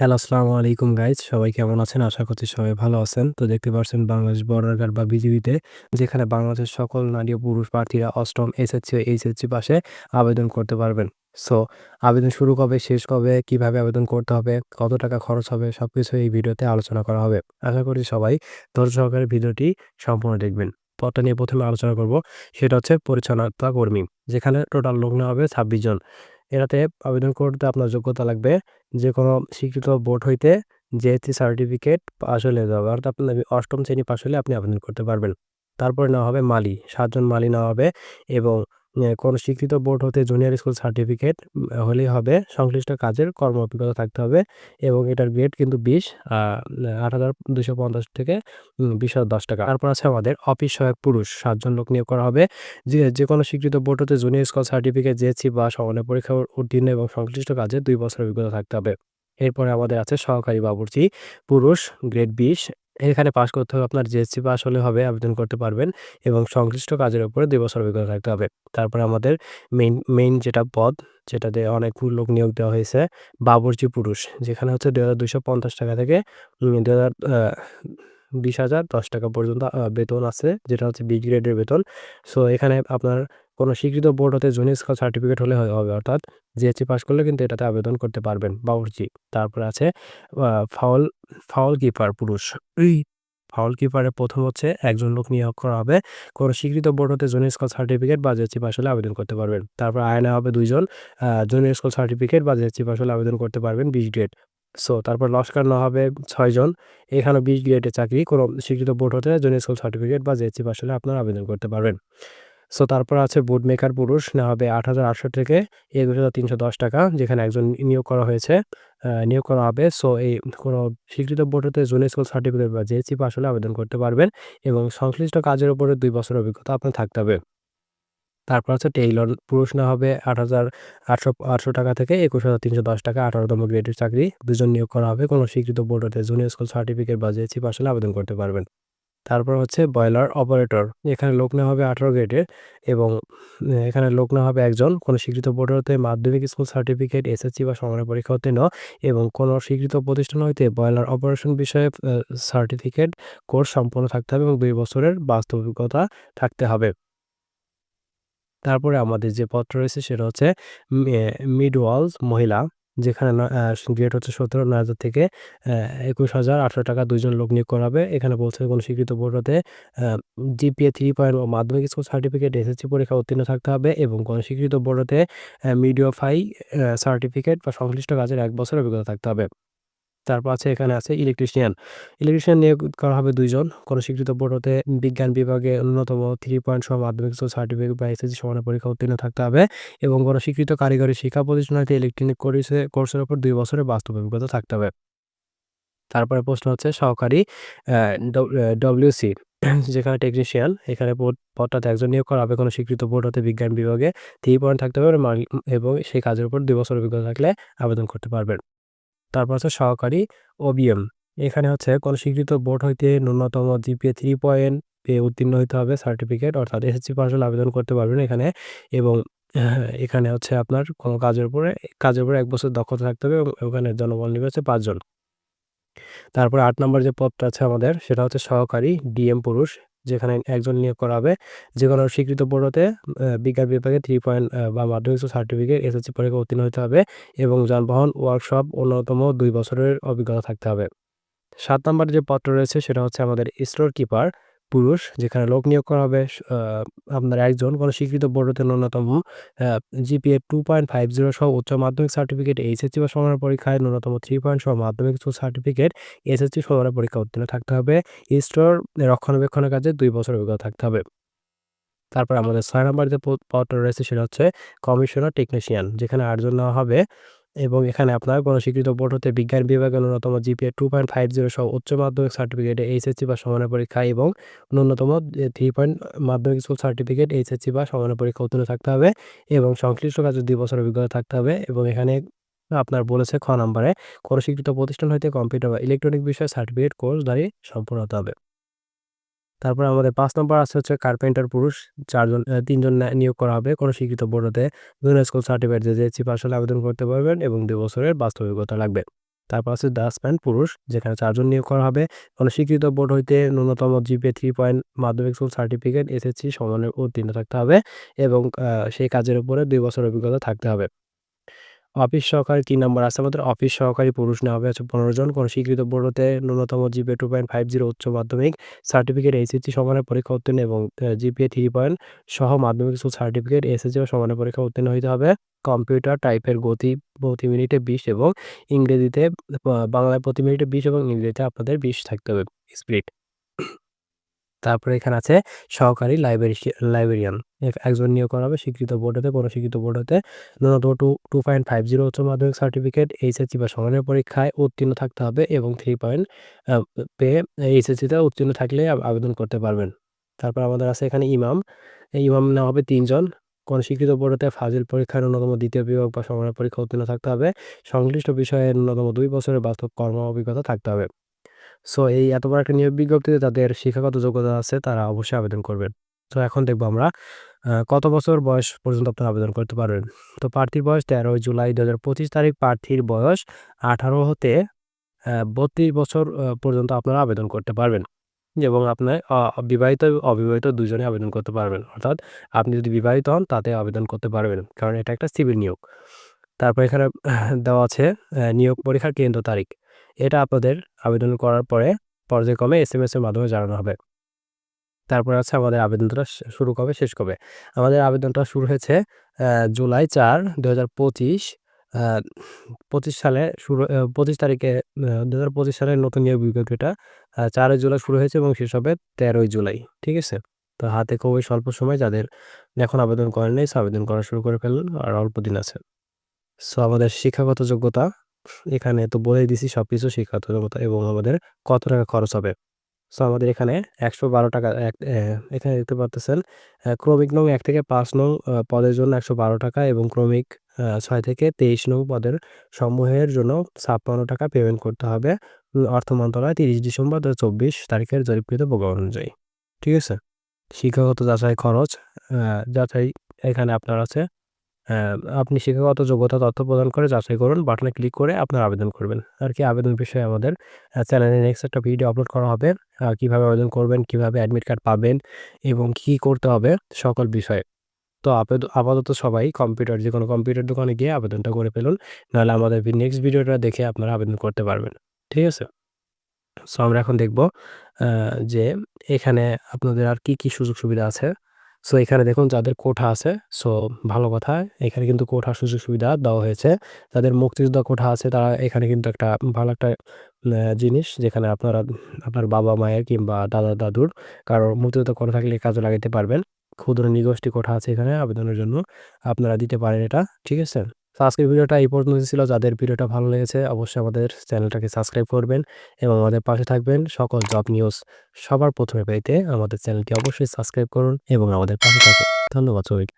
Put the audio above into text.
Hello, আসসালামু আলাইকুম guys. সবাই কেমন আছেন? আশা করছি সবাই ভালো আছেন। তো দেখতে পাচ্ছেন বাংলাদেশ বর্ডার গার্ড বা বিজিবিতে যেখানে বাংলাদেশের সকল নারী ও পুরুষ প্রার্থীরা অষ্টম এসএসসি ও এইচএসসি পাশে আবেদন করতে পারবেন। সো, আবেদন শুরু কবে, শেষ কবে, কীভাবে আবেদন করতে হবে, কত টাকা খরচ হবে সব কিছু এই ভিডিওতে আলোচনা করা হবে। আশা করি সবাই ধৈর্য সহকারে ভিডিওটি সম্পূর্ণ দেখবেন। পদটা নিয়ে প্রথমে আলোচনা করব, সেটা হচ্ছে পরিচ্ছন্নতা কর্মী, যেখানে টোটাল নেওয়া হবে ছাব্বিশ জন। এটাতে আবেদন করতে আপনার যোগ্যতা লাগবে। যে কোনো স্বীকৃত বোর্ড হইতে জিএসসি সার্টিফিকেট পাশ হলে যাবে অর্থাৎ আপনার অষ্টম শ্রেণি পাশ হলে আপনি আবেদন করতে পারবেন। তারপরে নেওয়া হবে মালি। সাতজন মালি নেওয়া হবে এবং কোনো স্বীকৃত বোর্ড হতে জুনিয়র স্কুল সার্টিফিকেট হলেই হবে সংশ্লিষ্ট কাজের কর্ম অভিজ্ঞতা থাকতে হবে এবং এটার গ্রেড কিন্তু বিশ আট হাজার দুশো পঞ্চাশ থেকে বিশ হাজার দশ টাকা। তারপর আছে আমাদের অফিস সহায়ক পুরুষ, সাতজন লোক নিয়োগ করা হবে। যে যে কোনো স্বীকৃত বোর্ড হতে জুনিয়র স্কুল সার্টিফিকেট জেএসসি বা সমানের পরীক্ষা উত্তীর্ণ এবং সংশ্লিষ্ট কাজে দুই বছর অভিজ্ঞতা থাকতে হবে। এরপরে আমাদের আছে সহকারী বাবুর্চি, পুরুষ গ্রেড বিশ এখানে পাস করতে হবে আপনার জিএসসি পাস হলে হবে, আবেদন করতে পারবেন এবং সংশ্লিষ্ট কাজের উপরে দুই বছর অভিজ্ঞতা থাকতে হবে। তারপরে আমাদের মেইন মেইন যেটা পদ, যেটাতে অনেক লোক নিয়োগ দেওয়া হয়েছে বাবুর্চি পুরুষ, যেখানে হচ্ছে দুই হাজার দুইশো পঞ্চাশ টাকা থেকে দুই হাজার বিশ হাজার দশ টাকা পর্যন্ত বেতন আছে, যেটা হচ্ছে বি গ্রেডের বেতন। সো এখানে আপনার কোনো স্বীকৃত বোর্ড হতে জুনিয়র স্কুল সার্টিফিকেট হলে হবে। অর্থাৎ জিএসসি পাস করলে কিন্তু এটাতে আবেদন করতে পারবেন বাবুর্চি তারপরে আছে ফাউল ফাউল কিপার পুরুষ। এই ফাউল কিপারে প্রথম হচ্ছে একজন লোক নিয়োগ করা হবে। কোনো স্বীকৃত বোর্ড হতে জুনিয়র স্কুল সার্টিফিকেট বা জিএসসি পাস হলে আবেদন করতে পারবেন। তারপর আয়না হবে দুইজন জুনিয়র স্কুল সার্টিফিকেট বা জিএসসি পাস হলে আবেদন করতে পারবেন বিশ গ্রেড সো তারপর লস্কার নেওয়া হবে ছয়জন। এখানে বিশ গ্রেডের চাকরি কোনো স্বীকৃত বোর্ড হতে জুনিয়র স্কুল সার্টিফিকেট বা জিএসসি পাস হলে আপনারা আবেদন করতে পারবেন। সো তারপর আছে বুট মেকার পুরুষ, নেওয়া হবে আট হাজার আটশো থেকে একুশ হাজার তিনশো দশ টাকা, যেখানে একজন নিয়োগ করা হয়েছে। নিয়োগ করা হবে। সো এই কোনো স্বীকৃত বোর্ডতে জুন স্কুল সার্টিফিকেট বা জেএসসি পাস হলে আবেদন করতে পারবেন এবং সংশ্লিষ্ট কাজের উপরে দুই বছর অভিজ্ঞতা আপনার থাকতে হবে। তারপর হচ্ছে টেইলর পুরুষ না হবে আট হাজার আটশো আটশো টাকা থেকে একুশ হাজার তিনশো দশ টাকা, আঠারোতম গ্রেডের চাকরি। দুজন নিয়োগ করা হবে। কোনো স্বীকৃত বোর্ডতে জুনিয়র স্কুল সার্টিফিকেট বা জেএসসি পাস হলে আবেদন করতে পারবেন। তারপর হচ্ছে বয়লার অপারেটর এখানে লোক নেওয়া হবে আঠারো গ্রেডের এবং এখানে লোক নেওয়া হবে একজন। কোনো স্বীকৃত বোর্ড হতে মাধ্যমিক স্কুল সার্টিফিকেট এসএসসি বা সমানের পরীক্ষা উত্তীর্ণ এবং কোনো স্বীকৃত প্রতিষ্ঠান হইতে বয়লার অপারেশন বিষয়ে সার্টিফিকেট কোর্স সম্পন্ন থাকতে হবে এবং দুই বছরের বাস্তবিকতা থাকতে হবে। তারপরে আমাদের যে পত্র রয়েছে সেটা হচ্ছে মিড ওয়ালস মহিলা। যেখানে গ্রেড হচ্ছে সতেরো নয় হাজার থেকে একুশ হাজার আঠারো টাকা দুইজন লোক নিয়োগ করা হবে। এখানে বলছে কোনো স্বীকৃত বোর্ড হতে জিপিএ থ্রি পয়েন্ট মাধ্যমিক স্কুল সার্টিফিকেট এসএসসি পরীক্ষা উত্তীর্ণ থাকতে হবে এবং কোনো স্বীকৃত বোর্ড হতে মিডিওফাই সার্টিফিকেট বা সংশ্লিষ্ট কাজের এক বছর অভিজ্ঞতা থাকতে হবে। তারপর আছে, এখানে আছে ইলেকট্রিশিয়ান ইলেকট্রিশিয়ান নিয়োগ করা হবে দুইজন। কোনো স্বীকৃত বোর্ড হতে বিজ্ঞান বিভাগে ন্যূনতম থ্রি পয়েন্ট সহ মাধ্যমিক সার্টিফিকেট বা এসএসসি সমানের পরীক্ষা উত্তীর্ণ থাকতে হবে এবং কোনো স্বীকৃত কারিগরি শিক্ষা প্রতিষ্ঠান হতে ইলেকট্রনিক কোর্সে কোর্সের উপর দুই বছরের বাস্তব অভিজ্ঞতা থাকতে হবে। তারপরে প্রশ্ন হচ্ছে, সহকারী ডব্লিউসি যেখানে টেকনিশিয়ান এখানে পদটাতে একজন নিয়োগ করা হবে। কোনো স্বীকৃত বোর্ড হতে বিজ্ঞান বিভাগে থ্রি পয়েন্ট থাকতে হবে এবং সেই কাজের উপর দুই বছর অভিজ্ঞতা থাকলে আবেদন করতে পারবেন। তারপর হচ্ছে সহকারী ওবিএম এখানে হচ্ছে কোনো স্বীকৃত বোর্ড হইতে ন্যূনতম জিপিএ থ্রি পয়েন্ট পেয়ে উত্তীর্ণ হতে হবে সার্টিফিকেট অর্থাৎ এসএসসি পাস আবেদন করতে পারবেন এখানে। এবং এখানে হচ্ছে আপনার কোনো কাজের উপরে কাজের উপরে এক বছর দক্ষতা থাকতে হবে এবং ওখানে জনবল নিবে হচ্ছে পাঁচজন। তারপরে আট নম্বর যে পদটা আছে আমাদের, সেটা হচ্ছে সহকারী ডিএম পুরুষ। যেখানে একজন নিয়োগ করা হবে যে কোনো স্বীকৃত বোর্ডতে বিজ্ঞান বিভাগে থ্রি পয়েন্ট বা মাধ্যমিক সার্টিফিকেট এসএসসি পরীক্ষা উত্তীর্ণ হতে হবে এবং যানবাহন ওয়ার্কশপ অন্যতম দুই বছরের অভিজ্ঞতা থাকতে হবে। সাত নম্বর যে পত্র রয়েছে সেটা হচ্ছে আমাদের স্টোর কিপার পুরুষ, যেখানে লোক নিয়োগ করা হবে আপনার একজন, কোনো স্বীকৃত বোর্ডতে ন্যূনতম GPA two point five zero সহ উচ্চ মাধ্যমিক সার্টিফিকেট এইচএসসি বা সমানের পরীক্ষায় ন্যূনতম থ্রি পয়েন্ট সহ মাধ্যমিক সার্টিফিকেট এসএসসি সমানের পরীক্ষা উত্তীর্ণ থাকতে হবে। স্টোর রক্ষণাবেক্ষণের কাজে দুই বছর অভিজ্ঞতা থাকতে হবে। তারপর আমাদের ছয় নম্বর যে পদটা রয়েছে, সেটা হচ্ছে কমিশনার টেকনিশিয়ান যেখানে আটজন নেওয়া হবে। এবং এখানে আপনার কোনো স্বীকৃত বোর্ড হতে বিজ্ঞান বিভাগের ন্যূনতম GPA two point five zero সহ উচ্চ মাধ্যমিক সার্টিফিকেটে এইচএসসি বা সমানের পরীক্ষা এবং ন্যূনতম থ্রি পয়েন্ট মাধ্যমিক স্কুল সার্টিফিকেট এইচএসসি বা সমানের পরীক্ষা উত্তীর্ণ থাকতে হবে এবং সংশ্লিষ্ট কাজে দুই বছর অভিজ্ঞতা থাকতে হবে এবং এখানে আপনার বলেছে খ নম্বরে কোনো স্বীকৃত প্রতিষ্ঠান হইতে কম্পিউটার বা ইলেকট্রনিক বিষয়ে সার্টিফিকেট কোর্স দাঁড়িয়ে সম্পূর্ণ হতে হবে। তারপর আমাদের পাঁচ নম্বর আছে হচ্ছে কার্পেন্টার পুরুষ, চারজন তিনজন নিয়োগ করা হবে কোনো স্বীকৃত বোর্ডতে জুনিয়র স্কুল সার্টিফিকেট যে জেএসসি পাস হলে আবেদন করতে পারবেন এবং দুই বছরের বাস্তবিকতা লাগবে। তারপর আছে ডাস্টম্যান পুরুষ, যেখানে চারজন নিয়োগ করা হবে। কোনো স্বীকৃত বোর্ড হইতে ন্যূনতম জিপিএ থ্রি পয়েন্ট মাধ্যমিক স্কুল সার্টিফিকেট এসএসসি সমানের উত্তীর্ণ থাকতে হবে এবং সেই কাজের উপরে দুই বছর অভিজ্ঞতা থাকতে হবে। অফিস সহকারী তিন নম্বর আছে আমাদের অফিস সহকারী পুরুষ নেওয়া হবে। হচ্ছে পনেরো জন, কোনো স্বীকৃত বোর্ডতে ন্যূনতম GPA two point five zero উচ্চ মাধ্যমিক সার্টিফিকেট এইচএসসি সমানের পরীক্ষা উত্তীর্ণ এবং জিপিএ থ্রি পয়েন্ট সহ মাধ্যমিক স্কুল সার্টিফিকেট এসএসসি বা সমানের পরীক্ষা উত্তীর্ণ হইতে হবে। কম্পিউটার টাইপের গতি প্রতি মিনিটে বিশ এবং ইংরেজিতে বাংলায় প্রতি মিনিটে বিশ এবং ইংরেজিতে আপনাদের বিশ থাকতে হবে স্পিড। তারপরে এখানে আছে সহকারী লাইব্রেরি, লাইব্রেরিয়ান। একজন নিয়োগ করা হবে স্বীকৃত বোর্ড হতে, কোনো স্বীকৃত বোর্ড হতে। ন্যূনতম two two point five zero উচ্চ মাধ্যমিক সার্টিফিকেট এইচএসসি বা সমানের পরীক্ষায় উত্তীর্ণ থাকতে হবে এবং থ্রি পয়েন্ট পেয়ে এইচএসসিতে উত্তীর্ণ থাকলে আবেদন করতে পারবেন। তারপর আমাদের আছে এখানে ইমাম। ইমাম নেওয়া হবে তিনজন। কোন স্বীকৃত বোর্ডতে ফাজিল পরীক্ষায় ন্যূনতম দ্বিতীয় বিভাগ বা সমানের পরীক্ষা উত্তীর্ণ থাকতে হবে। সংশ্লিষ্ট বিষয়ে ন্যূনতম দুই বছরের বাস্তব কর্ম অভিজ্ঞতা থাকতে হবে। সো এই এত বড় একটা নিয়োগ বিজ্ঞপ্তিতে তাদের শিক্ষাগত যোগ্যতা আছে, তারা অবশ্যই আবেদন করবেন। তো এখন দেখব আমরা কত বছর বয়স পর্যন্ত আপনারা আবেদন করতে পারবেন? তো প্রার্থীর বয়স তেরোই জুলাই দু হাজার পঁচিশ তারিখ, প্রার্থীর বয়স আঠারো হতে বত্রিশ বছর পর্যন্ত আপনারা আবেদন করতে পারবেন। এবং আপনার বিবাহিত, অবিবাহিত দুজনে আবেদন করতে পারবেন। অর্থাৎ আপনি যদি বিবাহিত হন, তাতে আবেদন করতে পারবেন। কারণ এটা একটা সিভিল নিয়োগ। তারপর এখানে দেওয়া আছে নিয়োগ পরীক্ষার কেন্দ্র তারিখ। এটা আপনাদের আবেদন করার পরে পর্যায়ক্রমে এস এম এস এর মাধ্যমে জানানো হবে। তারপর আছে আমাদের আবেদনটা শুরু কবে? শেষ কবে? আমাদের আবেদনটা শুরু হয়েছে জুলাই চার দু হাজার পঁচিশ পঁচিশ সালে শুরু পঁচিশ তারিখে দু হাজার পঁচিশ সালের নতুন নিয়োগ বিজ্ঞপ্তিটা চারই জুলাই শুরু হয়েছে এবং শেষ হবে তেরোই জুলাই, ঠিক আছে? তো হাতে খুবই স্বল্প সময় যাদের এখন আবেদন করেন নাই আবেদন করা শুরু করে ফেলুন, আর অল্প দিন আছে। সো আমাদের শিক্ষাগত যোগ্যতা এখানে তো বলেই দিছি, সবকিছু শিক্ষাগত যোগ্যতা এবং আমাদের কত টাকা খরচ হবে। সো আমাদের এখানে একশো বারো টাকা এখানে দেখতে পারতেছেন ক্রমিক নং এক থেকে পাঁচ নং পদের জন্য একশো বারো টাকা এবং ক্রমিক ছয় থেকে তেইশ নং পদের সমূহের জন্য ছাপ্পান্ন টাকা পেমেন্ট করতে হবে। অর্থ মন্ত্রণালয় তিরিশ ডিসেম্বর দু চব্বিশ তারিখের জরিপকৃত প্রজ্ঞা অনুযায়ী। ঠিক আছে? শিক্ষাগত যাচাই খরচ যাচাই এখানে আপনার আছে। আপনি শিক্ষাগত যোগ্যতা তথ্য প্রদান করে যাচাই করুন, বাটনে ক্লিক করে আপনার আবেদন করবেন। আর কি, আবেদন বিষয়ে আমাদের চ্যানেলে নেক্সট একটা ভিডিও আপলোড করা হবে কীভাবে আবেদন করবেন, কীভাবে অ্যাডমিট কার্ড পাবেন এবং কি করতে হবে, সকল বিষয়ে। তো আপাতত সবাই কম্পিউটার যে কোনো কম্পিউটার দোকানে গিয়ে আবেদনটা করে ফেলুন, নাহলে আমাদের নেক্সট ভিডিওটা দেখে আপনারা আবেদন করতে পারবেন। ঠিক আছে? সো আমরা এখন দেখব যে এখানে আপনাদের আর কি কি সুযোগ সুবিধা আছে। সো এখানে দেখুন যাদের কোঠা আছে সো ভালো কথা, এখানে কিন্তু কোঠা সুযোগ সুবিধা দেওয়া হয়েছে। যাদের মুক্তিযোদ্ধা কোঠা আছে, তারা এখানে কিন্তু একটা ভালো একটা জিনিস যেখানে আপনারা, আপনার বাবা মায়ের কিংবা দাদা দাদুর কারোর মুক্তিযোদ্ধা কোঠা থাকলে কাজে লাগাতে পারবেন। ক্ষুদ্র নিগোষ্ঠী কোঠা আছে এখানে, আবেদনের জন্য আপনারা দিতে পারেন এটা, ঠিক আছে? তো আজকের ভিডিওটা এই পর্যন্ত ছিল। যাদের ভিডিওটা ভালো লেগেছে, অবশ্যই আমাদের চ্যানেলটাকে সাবস্ক্রাইব করবেন এবং আমাদের পাশে থাকবেন সকল জব নিউজ সবার প্রথমে পেতে আমাদের চ্যানেলটি অবশ্যই সাবস্ক্রাইব করুন এবং আমাদের পাশে থাকুন। ধন্যবাদ সবাইকে।